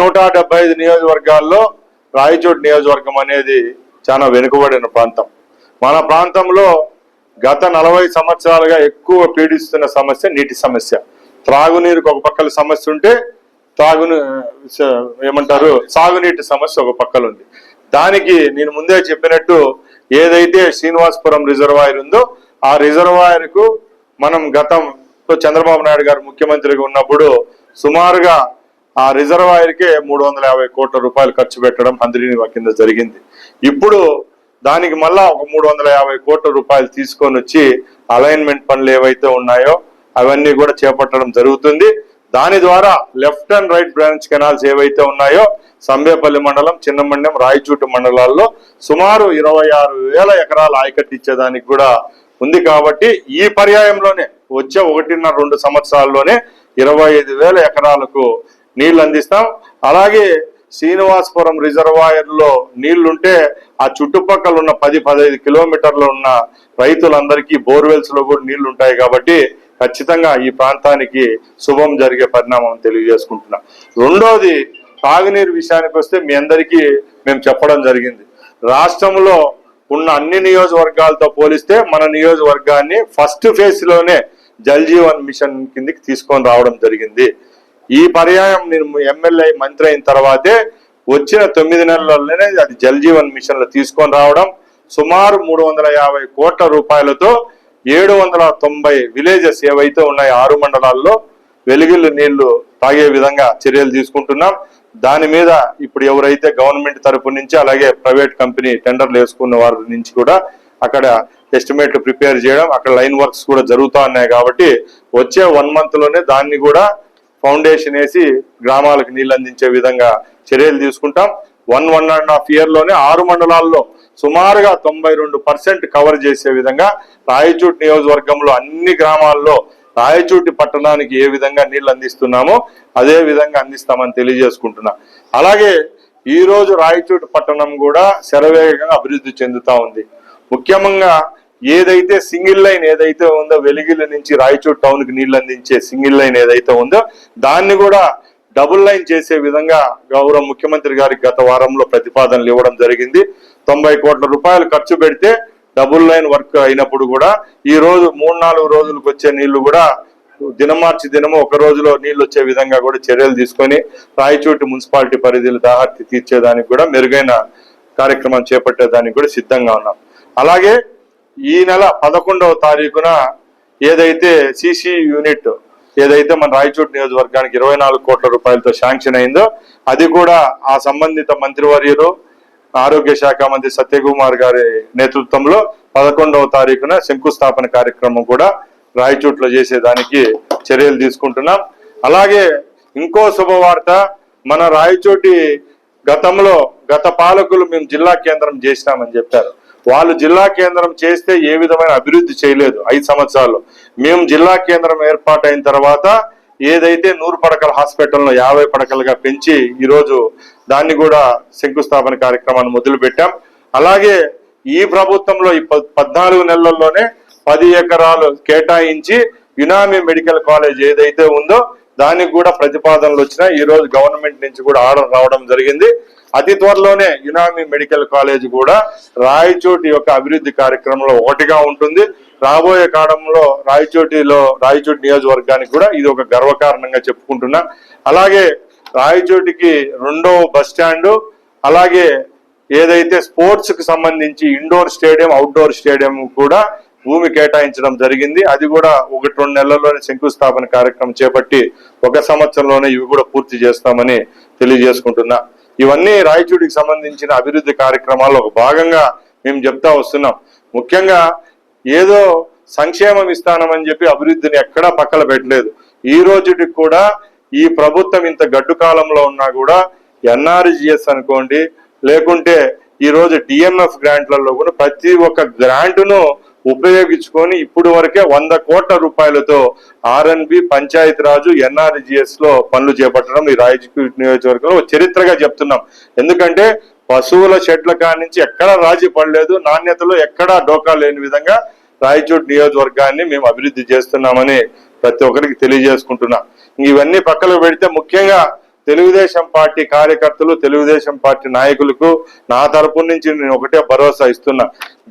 నూట డెబ్బై ఐదు నియోజకవర్గాల్లో రాయచోటి నియోజకవర్గం అనేది చాలా వెనుకబడిన ప్రాంతం. మన ప్రాంతంలో గత నలభై సంవత్సరాలుగా ఎక్కువ పీడిస్తున్న సమస్య నీటి సమస్య. త్రాగునీరుకు ఒక పక్కల సమస్య ఉంటే తాగుని ఏమంటారు? సాగునీటి సమస్య ఒక పక్కల ఉంది. దానికి నేను ముందే చెప్పినట్టు ఏదైతే శ్రీనివాసపురం రిజర్వాయర్ ఉందో ఆ రిజర్వాయర్కు మనం గతంలో చంద్రబాబు నాయుడు గారు ముఖ్యమంత్రిగా ఉన్నప్పుడు సుమారుగా ఆ రిజర్వాయర్కే మూడు వందల యాభై కోట్ల రూపాయలు ఖర్చు పెట్టడం హంద్రీని కింద జరిగింది. ఇప్పుడు దానికి మళ్ళా ఒక మూడు వందల యాభై కోట్ల రూపాయలు తీసుకొని వచ్చి అలైన్మెంట్ పనులు ఏవైతే ఉన్నాయో అవన్నీ కూడా చేపట్టడం జరుగుతుంది. దాని ద్వారా left and right branch canals ఏవైతే ఉన్నాయో సంబేపల్లి మండలం చిన్నమండ్యం రాయచూటు మండలాల్లో సుమారు ఇరవై ఆరు వేల ఎకరాల ఆయకట్టు ఇచ్చేదానికి కూడా ఉంది కాబట్టి ఈ పర్యాయంలోనే వచ్చే ఒకటిన్నర రెండు సంవత్సరాల్లోనే ఇరవై ఐదు వేల ఎకరాలకు నీళ్ళు అందిస్తాం. అలాగే శ్రీనివాసపురం రిజర్వాయర్లో నీళ్ళుంటే ఆ చుట్టుపక్కల ఉన్న పది పదహైదు కిలోమీటర్లు ఉన్న రైతులందరికీ బోర్వెల్స్లో కూడా నీళ్ళు ఉంటాయి కాబట్టి ఖచ్చితంగా ఈ ప్రాంతానికి శుభం జరిగే పరిణామం తెలియజేసుకుంటున్నాం. రెండవది తాగునీరు విషయానికి వస్తే మీ అందరికీ మేము చెప్పడం జరిగింది. రాష్ట్రంలో ఉన్న అన్ని నియోజకవర్గాలతో పోలిస్తే మన నియోజకవర్గాన్ని ఫస్ట్ ఫేజ్లోనే జల్ జీవన్ మిషన్ కిందికి తీసుకొని రావడం జరిగింది. ఈ పర్యాయం నేను ఎమ్మెల్యే మంత్రి అయిన తర్వాతే వచ్చిన తొమ్మిది నెలల్లోనే అది జల్ జీవన్ మిషన్లో తీసుకొని రావడం సుమారు మూడు వందల యాభై కోట్ల రూపాయలతో ఏడు వందల తొంభై విలేజెస్ ఏవైతే ఉన్నాయో ఆరు మండలాల్లో వెలుగులు నీళ్ళు తాగే విధంగా చర్యలు తీసుకుంటున్నాం. దాని మీద ఇప్పుడు ఎవరైతే గవర్నమెంట్ తరపు నుంచి అలాగే ప్రైవేట్ కంపెనీ టెండర్లు వేసుకున్న వారి నుంచి కూడా అక్కడ ఎస్టిమేట్లు ప్రిపేర్ చేయడం అక్కడ లైన్ వర్క్స్ కూడా జరుగుతూ ఉన్నాయి కాబట్టి వచ్చే వన్ మంత్లోనే దాన్ని కూడా ఫౌండేషన్ వేసి గ్రామాలకు నీళ్ళు అందించే విధంగా చర్యలు తీసుకుంటాం. వన్ వన్ అండ్ హాఫ్ ఇయర్లోనే ఆరు మండలాల్లో సుమారుగా తొంభై రెండు పర్సెంట్ కవర్ చేసే విధంగా రాయచూట్ నియోజకవర్గంలో అన్ని గ్రామాల్లో రాయచూటి పట్టణానికి ఏ విధంగా నీళ్ళు అందిస్తున్నామో అదే విధంగా అందిస్తామని తెలియజేసుకుంటున్నా. అలాగే ఈరోజు రాయచూటి పట్టణం కూడా శరవేగంగా అభివృద్ధి చెందుతా ఉంది. ముఖ్యంగా ఏదైతే సింగిల్ లైన్ ఏదైతే ఉందో వెలిగిల నుంచి రాయచూర్ టౌన్కి నీళ్ళు అందించే సింగిల్ లైన్ ఏదైతే ఉందో దాన్ని కూడా డబుల్ లైన్ చేసే విధంగా గౌరవ ముఖ్యమంత్రి గారికి గత వారంలో ప్రతిపాదనలు ఇవ్వడం జరిగింది. తొంభై కోట్ల రూపాయలు ఖర్చు పెడితే డబుల్ లైన్ వర్క్ అయినప్పుడు కూడా ఈ రోజు మూడు నాలుగు రోజులకు వచ్చే నీళ్ళు కూడా దినమార్చి దినము ఒక రోజులో నీళ్ళు వచ్చే విధంగా కూడా చర్యలు తీసుకొని రాయచోటి మున్సిపాలిటీ పరిధిలో దాహర్తి తీర్చేదానికి కూడా మెరుగైన కార్యక్రమం చేపట్టేదానికి కూడా సిద్ధంగా ఉన్నాం. అలాగే ఈ నెల పదకొండవ తారీఖున ఏదైతే సిసి యూనిట్ ఏదైతే మన రాయచూట్ నియోజకవర్గానికి ఇరవై నాలుగు కోట్ల రూపాయలతో శాంక్షన్ అయిందో అది కూడా ఆ సంబంధిత మంత్రివర్యులు ఆరోగ్య శాఖ మంత్రి సత్యకుమార్ గారి నేతృత్వంలో పదకొండవ తారీఖున శంకుస్థాపన కార్యక్రమం కూడా రాయచూట్లో చేసేదానికి చర్యలు తీసుకుంటున్నాం. అలాగే ఇంకో శుభవార్త మన రాయచోటి గతంలో గత పాలకులు మేము జిల్లా కేంద్రం చేసినామని చెప్పారు. వాళ్ళు జిల్లా కేంద్రం చేస్తే ఏ విధమైన అభివృద్ధి చేయలేదు ఐదు సంవత్సరాలు మేము జిల్లా కేంద్రం ఏర్పాటైన తర్వాత ఏదైతే నూరు పడకల హాస్పిటల్లో యాభై పడకలుగా పెంచి ఈరోజు దాన్ని కూడా శంకుస్థాపన కార్యక్రమాన్ని మొదలుపెట్టాం. అలాగే ఈ ప్రభుత్వంలో ఈ పద్- పద్నాలుగు నెలల్లోనే పది ఎకరాలు కేటాయించి యునామి మెడికల్ కాలేజ్ ఏదైతే ఉందో దానికి కూడా ప్రతిపాదనలు వచ్చినా ఈ రోజు గవర్నమెంట్ నుంచి కూడా ఆర్డర్ రావడం జరిగింది. అతి త్వరలోనే యునామీ మెడికల్ కాలేజ్ కూడా రాయచోటి యొక్క అభివృద్ధి కార్యక్రమంలో ఒకటిగా ఉంటుంది. రాబోయే కాలంలో రాయచోటిలో రాయచోటి నియోజకవర్గానికి కూడా ఇది ఒక గర్వకారణంగా చెప్పుకుంటున్నా. అలాగే రాయచోటికి రెండో బస్ స్టాండ్ అలాగే ఏదైతే స్పోర్ట్స్కి సంబంధించి ఇండోర్ స్టేడియం అవుట్డోర్ స్టేడియం కూడా భూమి కేటాయించడం జరిగింది. అది కూడా ఒకటి రెండు నెలల్లోనే శంకుస్థాపన కార్యక్రమం చేపట్టి ఒక సంవత్సరంలోనే ఇవి కూడా పూర్తి చేస్తామని తెలియజేసుకుంటున్నా. ఇవన్నీ రాయచూడికి సంబంధించిన అభివృద్ధి కార్యక్రమాల్లో ఒక భాగంగా మేము చెప్తా వస్తున్నాం. ముఖ్యంగా ఏదో సంక్షేమం ఇస్తానమని చెప్పి అభివృద్ధిని ఎక్కడా పక్కన పెట్టలేదు. ఈ రోజుకి కూడా ఈ ప్రభుత్వం ఇంత గడ్డు కాలంలో ఉన్నా కూడా ఎన్ఆర్జిఎస్ అనుకోండి లేకుంటే ఈ రోజు డిఎంఎఫ్ గ్రాంట్లలో కూడా ప్రతి ఒక్క గ్రాంట్ను ఉపయోగించుకొని ఇప్పుడు వరకే వంద కోట్ల రూపాయలతో ఆర్ఎన్బి పంచాయతీ రాజు ఎన్ఆర్జిఎస్లో పనులు చేపట్టడం ఈ రాయచూరు నియోజకవర్గంలో చరిత్రగా చెప్తున్నాం. ఎందుకంటే పశువుల షెడ్ల కాడి నుంచి ఎక్కడా రాజీ పడలేదు. నాణ్యతలో ఎక్కడా డోకా లేని విధంగా రాయచోటి నియోజకవర్గాన్ని మేము అభివృద్ధి చేస్తున్నామని ప్రతి ఒక్కరికి తెలియజేసుకుంటున్నా. ఇవన్నీ పక్కన పెడితే ముఖ్యంగా తెలుగుదేశం పార్టీ కార్యకర్తలు తెలుగుదేశం పార్టీ నాయకులకు నా తరపు నుంచి నేను ఒకటే భరోసా ఇస్తున్నా.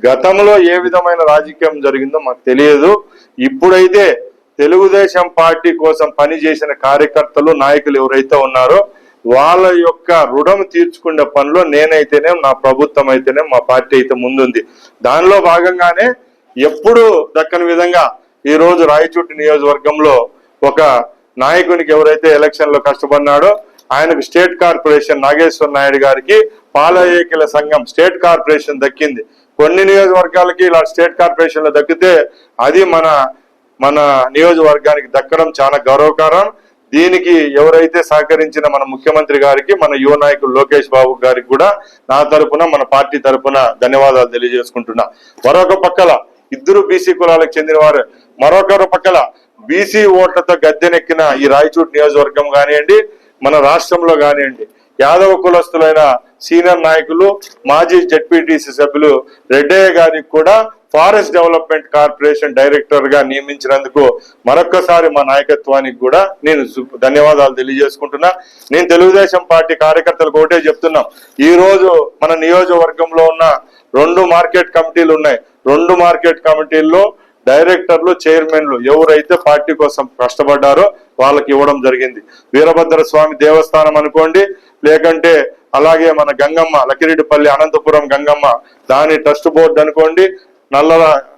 గతంలో ఏ విధమైన రాజకీయం జరిగిందో మాకు తెలియదు. ఇప్పుడైతే తెలుగుదేశం పార్టీ కోసం పనిచేసిన కార్యకర్తలు నాయకులు ఎవరైతే ఉన్నారో వాళ్ళ యొక్క రుణం తీర్చుకునే పనిలో నేనైతేనే నా ప్రభుత్వం అయితేనే మా పార్టీ అయితే ముందుంది. దానిలో భాగంగానే ఎప్పుడు దక్కని విధంగా ఈ రోజు రాయచోటి నియోజకవర్గంలో ఒక నాయకునికి ఎవరైతే ఎలక్షన్లో కష్టపడినాడో ఆయనకు స్టేట్ కార్పొరేషన్ నాగేశ్వర నాయుడు గారికి పాల ఏకల సంఘం స్టేట్ కార్పొరేషన్ దక్కింది. కొన్ని నియోజకవర్గాలకి ఇలా స్టేట్ కార్పొరేషన్లో దక్కితే అది మన మన నియోజకవర్గానికి దక్కడం చాలా గౌరవకరం. దీనికి ఎవరైతే సహకరించిన మన ముఖ్యమంత్రి గారికి మన యువ నాయకులు లోకేష్ బాబు గారికి కూడా నా తరపున మన పార్టీ తరపున ధన్యవాదాలు తెలియజేసుకుంటున్నా. మరొక పక్కల ఇద్దరు బీసీ కులాలకు చెందిన వారు మరొకరు పక్కల బీసీ ఓట్లతో గద్దెనెక్కిన ఈ రాయచూట్ నియోజకవర్గం కానివ్వండి మన రాష్ట్రంలో కానివ్వండి యాదవ కులస్తులైన సీనియర్ నాయకులు మాజీ జడ్పీటీసీ సభ్యులు రెడ్డయ్య గారికి కూడా ఫారెస్ట్ డెవలప్మెంట్ కార్పొరేషన్ డైరెక్టర్గా నియమించినందుకు మరొక్కసారి మా నాయకత్వానికి కూడా నేను ధన్యవాదాలు తెలియజేసుకుంటున్నా. నేను తెలుగుదేశం పార్టీ కార్యకర్తలకు ఒకటే చెప్తున్నాం. ఈ రోజు మన నియోజకవర్గంలో ఉన్న రెండు మార్కెట్ కమిటీలు ఉన్నాయి. రెండు మార్కెట్ కమిటీల్లో డైరెక్టర్లు చైర్మన్లు ఎవరైతే పార్టీ కోసం కష్టపడ్డారో వాళ్ళకి ఇవ్వడం జరిగింది. వీరభద్ర స్వామి దేవస్థానం అనుకోండి లేకంటే అలాగే మన గంగమ్మ లకిరెడ్డిపల్లి అనంతపురం గంగమ్మ దాని ట్రస్ట్ బోర్డు అనుకోండి నల్ల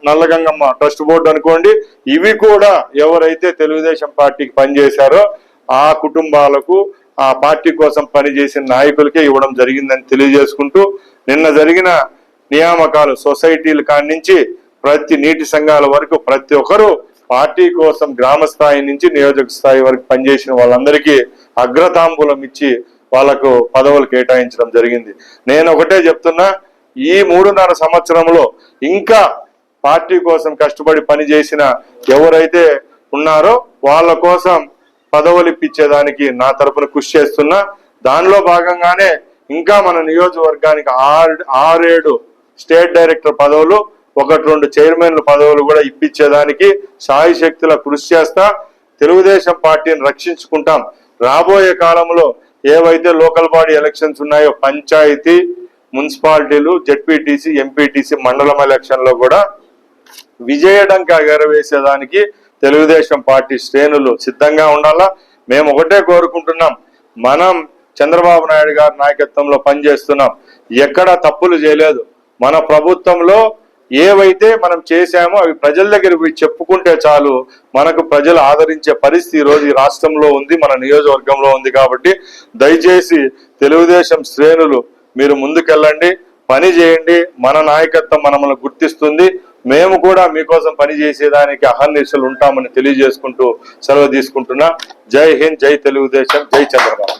నల్లగంగమ్మ ట్రస్ట్ బోర్డు అనుకోండి ఇవి కూడా ఎవరైతే తెలుగుదేశం పార్టీకి పనిచేశారో ఆ కుటుంబాలకు ఆ పార్టీ కోసం పనిచేసిన నాయకులకే ఇవ్వడం జరిగిందని తెలియజేసుకుంటూ నిన్న జరిగిన నియామకాలు సొసైటీలు కాడి నుంచి ప్రతి నీటి సంఘాల వరకు ప్రతి ఒక్కరూ పార్టీ కోసం గ్రామ స్థాయి నుంచి నియోజక స్థాయి వరకు పనిచేసిన వాళ్ళందరికీ అగ్రతాంబూలం ఇచ్చి వాళ్ళకు పదవులు కేటాయించడం జరిగింది. నేను ఒకటే చెప్తున్నా ఈ మూడున్నర సంవత్సరంలో ఇంకా పార్టీ కోసం కష్టపడి పనిచేసిన ఎవరైతే ఉన్నారో వాళ్ళ కోసం పదవులు ఇప్పించేదానికి నా తరపున కృషి చేస్తున్నా. దానిలో భాగంగానే ఇంకా మన నియోజకవర్గానికి ఆరు ఆరేడు స్టేట్ డైరెక్టర్ పదవులు ఒకటి రెండు చైర్మన్ల పదవులు కూడా ఇప్పించేదానికి సాయి శక్తుల కృషి చేస్తా తెలుగుదేశం పార్టీని రక్షించుకుంటాం. రాబోయే కాలంలో ఏవైతే లోకల్ బాడీ ఎలక్షన్స్ ఉన్నాయో పంచాయతీ మున్సిపాలిటీలు జెడ్పీటీసీ ఎంపీటీసీ మండలం ఎలక్షన్లో కూడా విజయడంక ఎగరవేసేదానికి తెలుగుదేశం పార్టీ శ్రేణులు సిద్ధంగా ఉండాలా? మేము ఒకటే కోరుకుంటున్నాం. మనం చంద్రబాబు నాయుడు గారి నాయకత్వంలో పనిచేస్తున్నాం. ఎక్కడ తప్పులు చేయలేదు. మన ప్రభుత్వంలో ఏవైతే మనం చేశామో అవి ప్రజల దగ్గర పోయి చెప్పుకుంటే చాలు మనకు ప్రజలు ఆదరించే పరిస్థితి ఈరోజు రోజు ఈ రాష్ట్రంలో ఉంది మన నియోజకవర్గంలో ఉంది కాబట్టి దయచేసి తెలుగుదేశం శ్రేణులు మీరు ముందుకెళ్ళండి పని చేయండి మన నాయకత్వం మనల్ని గుర్తిస్తుంది. మేము కూడా మీకోసం పని చేసేదానికి అహర్నిశలు ఉంటామని తెలియజేసుకుంటూ సెలవు తీసుకుంటున్నా. జై హింద్ జై తెలుగుదేశం జై చంద్రబాబు.